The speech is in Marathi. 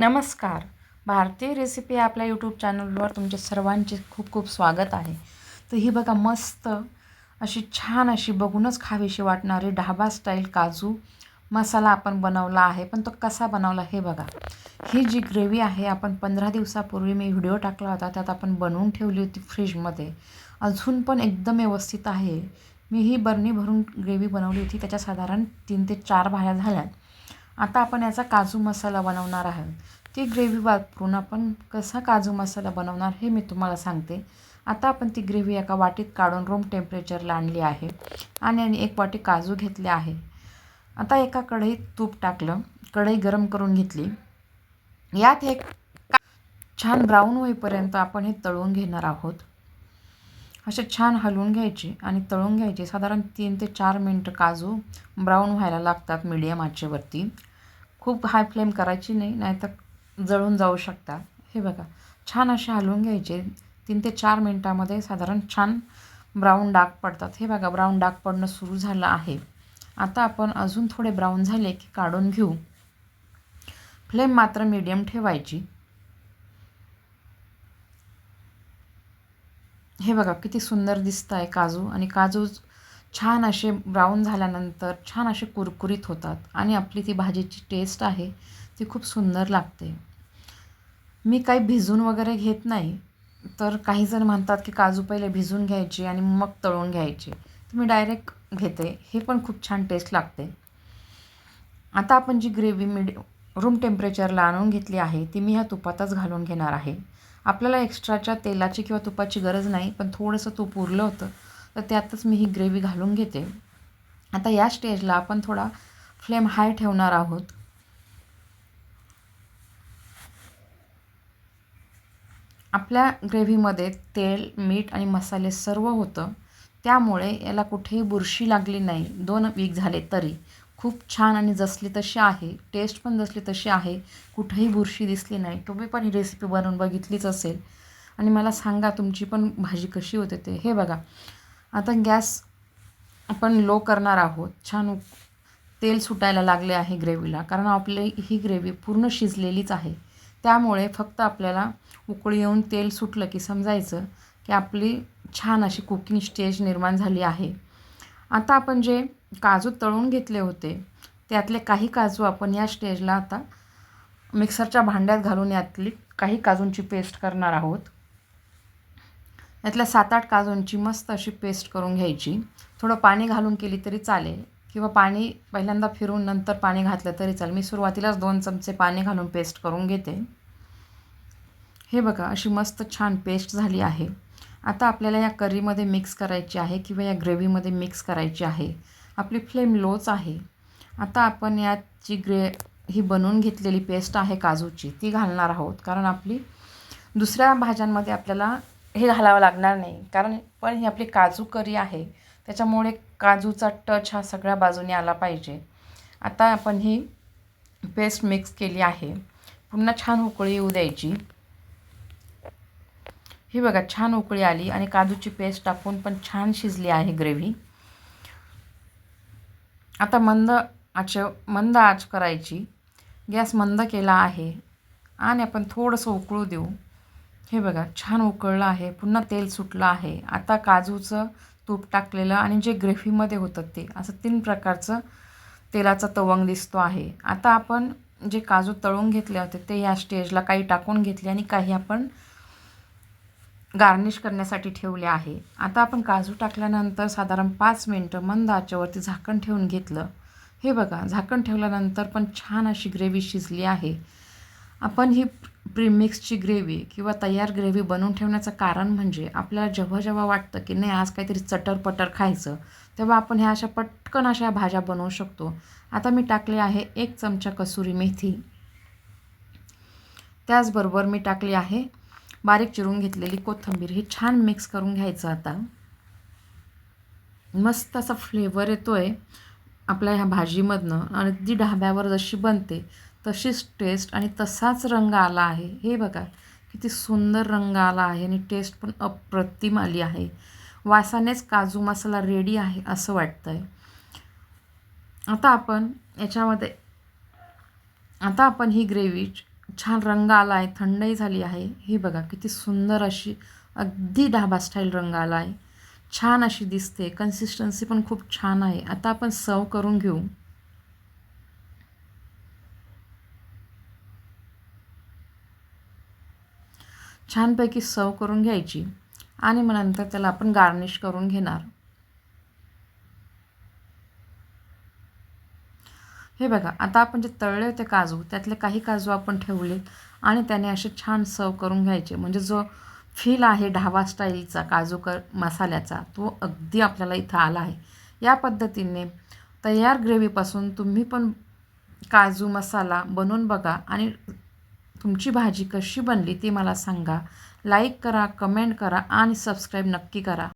नमस्कार. भारतीय रेसिपी आपल्या यूट्यूब चॅनलवर तुमचे सर्वांचे खूप खूप स्वागत आहे. तर ही बघा मस्त अशी छान अशी बघूनच खावीशी वाटणारी ढाबा स्टाईल काजू मसाला आपण बनवला आहे. पण तो कसा बनवला हे बघा. ही जी ग्रेव्ही आहे आपण पंधरा दिवसापूर्वी मी व्हिडिओ टाकला होता. त्यात आपण बनवून ठेवली होती फ्रीजमध्ये अजून पण एकदम व्यवस्थित आहे. मी ही बरणी भरून ग्रेव्ही बनवली होती. त्याच्या साधारण तीन ते चार भाज्या झाल्यात. आता आपण याचा काजू मसाला बनवणार आहोत ती ग्रेव्ही वापरून आपण कसा काजू मसाला बनवणार हे मी तुम्हाला सांगते. आता आपण ती ग्रेव्ही एका वाटीत काढून रूम टेम्परेचरला आणली आहे आणि एक वाटी काजू घेतले आहे. आता एका कढईत तूप टाकलं. कढई गरम करून घेतली. यात एक छान ब्राऊन होईपर्यंत आपण हे तळून घेणार आहोत. असे छान हलवून घ्यायचे आणि तळून घ्यायचे. साधारण तीन ते चार मिनटं काजू ब्राऊन व्हायला लागतात मीडियम आचेवरती. खूप हाय फ्लेम करायची नाही नाहीतर जळून जाऊ शकतात. हे बघा छान असे हलवून घ्यायचे. तीन ते चार मिनटामध्ये साधारण छान ब्राऊन डाग पडतात. हे बघा ब्राऊन डाग पडणं सुरू झालं आहे. आता आपण अजून थोडे ब्राऊन झाले की काढून घेऊ. फ्लेम मात्र मीडियम ठेवायची. हे बघा किती सुंदर दिसतं आहे काजू आणि काजू छान असे ब्राऊन झाल्यानंतर छान असे कुरकुरीत होतात आणि आपली ती भाजीची टेस्ट आहे ती खूप सुंदर लागते. मी काही भिजून वगैरे घेत नाही तर काही जण म्हणतात की काजू पहिले भिजून घ्यायचे आणि मग तळून घ्यायचे. तर मी डायरेक्ट घेते. हे पण खूप छान टेस्ट लागते. आता आपण जी ग्रेव्ही मिड रूम टेम्परेचरला आणून घेतली आहे ती मी ह्या तुपातच घालून घेणार आहे. आपल्याला एक्स्ट्राच्या तेलाची किंवा तुपाची गरज नाही पण थोडंसं तूप उरलं होतं तर त्यातच मी ही ग्रेव्ही घालून घेते. आता या स्टेजला आपण थोडा फ्लेम हाय ठेवणार आहोत. आपल्या ग्रेव्हीमध्ये तेल मीठ आणि मसाले सर्व होतं. त्यामुळे याला कुठेही बुरशी लागली नाही. दोन वीक झाले तरी. खूप छान आणि जसली तशी आहे. टेस्ट पण जसली तशी आहे. कुठेही बुरशी दिसली नाही. तुम्ही पण ही रेसिपी बनवून बघितलीच असेल. आणि मला सांगा तुमची पण भाजी कशी होते ते. हे बघा. आता गॅस आपण लो करणार आहोत. छान तेल सुटायला लागले आहे ग्रेव्हीला. कारण आपली ही ग्रेव्ही पूर्ण शिजलेलीच आहे. त्यामुळे फक्त आपल्याला उकळी येऊन तेल सुटलं की समजायचं की आपली छान अशी कुकिंग स्टेज निर्माण झाली आहे. आता आपण जे काजू तळून घेतले होते त्यातले काही काजू आपण या स्टेजला आता मिक्सरच्या भांड्यात घालून यातली काही काजूंची पेस्ट करणार आहोत. यातल्या सात आठ काजूंची मस्त अशी पेस्ट करून घ्यायची. थोडं पाणी घालून केली तरी चालेल. किंवा पाणी पहिल्यांदा फिरून नंतर पाणी घातलं तरी चालेल. मी सुरुवातीलाच दोन चमचे पाणी घालून पेस्ट करून घेते. हे बघा अशी मस्त छान पेस्ट झाली आहे. आता आपल्याला या करीमध्ये मिक्स करायची आहे किंवा या ग्रेव्हीमध्ये मिक्स करायची आहे. आपली फ्लेम लोच आहे. आता आपण यात जी ग्रे ही बनवून घेतलेली पेस्ट आहे काजूची ती घालणार आहोत. कारण आपली दुसऱ्या भाज्यांमध्ये आपल्याला हे घालावं लागणार नाही. कारण पण ही आपली काजू करी आहे. त्याच्यामुळे काजूचा टच हा सगळ्या बाजूने आला पाहिजे. आता आपण ही पेस्ट मिक्स केली आहे. पुन्हा छान उकळी येऊ द्यायची. ही बघा छान उकळी आली आणि काजूची पेस्ट टाकून पण छान शिजली आहे ग्रेव्ही आता मंद आच मंद आच करायची. गॅस मंद केला आहे. आणि आपण थोडंसं उकळू देऊ. हे बघा छान उकळलं आहे पुन्हा तेल सुटलं आहे. आता काजूचं तूप टाकलेलं आणि जे ग्रेव्हीमध्ये होतं ते असं तीन प्रकारचं तेलाचा तवंग दिसतो आहे. आता आपण जे काजू तळून घेतले होते ते ह्या स्टेजला काही टाकून घेतले आणि काही आपण गार्निश करण्यासाठी ठेवले आहे. आता आपण काजू टाकल्यानंतर साधारण पाच मिनटं मंद आचेवरती झाकण ठेवून घेतलं. हे बघा झाकण ठेवल्यानंतर पण छान अशी ग्रेव्ही शिजली आहे. आपण ही प्रीमिक्सची ग्रेव्ही किंवा तयार ग्रेव्ही बनवून ठेवण्याचं कारण म्हणजे आपल्याला जेव्हा जेव्हा वाटतं की नाही आज काहीतरी चटरपटर खायचं तेव्हा आपण ह्या अशा पटकन अशा भाज्या बनवू शकतो. आता मी टाकले आहे एक चमचा कसुरी मेथी. त्याचबरोबर मी टाकली आहे बारीक चिरून घेतलेली कोथिंबीर. हे छान मिक्स करून घ्यायचं आता. मस्त असा फ्लेवर येतो आहे आपल्या ह्या भाजीमधनं. आणि ती ढाब्यावर जशी बनते तशीच टेस्ट आणि तसाच रंग आला आहे. हे बघा किती सुंदर रंग आला आहे आणि टेस्ट पण अप्रतिम आली आहे. वासानेच काजू मसाला रेडी आहे असं वाटतं आहे आता आपण याच्यामध्ये आता आपण ही ग्रेव्ही छान रंग आला आहे थंडही झाली आहे. हे बघा किती सुंदर अशी अगदी ढाबा स्टाईल रंग आला आहे. छान अशी दिसते कन्सिस्टन्सी पण खूप छान आहे. आता आपण सर्व करून घेऊ. छानपैकी सव करून घ्यायची आणि मग नंतर त्याला आपण गार्निश करून घेणार. हे बघा आता आपण जे तळले होते काजू त्यातले काही काजू आपण ठेवले आणि त्याने असे छान सर्व करून घ्यायचे. म्हणजे जो फील आहे ढाबा स्टाईलचा काजू क मसाल्याचा तो अगदी आपल्याला इथं आला आहे. या पद्धतीने तयार ग्रेव्हीपासून तुम्ही पण काजू मसाला बनवून बघा आणि तुमची भाजी कशी बनली ती मला सांगा. लाईक करा कमेंट करा आणि सबस्क्राईब नक्की करा.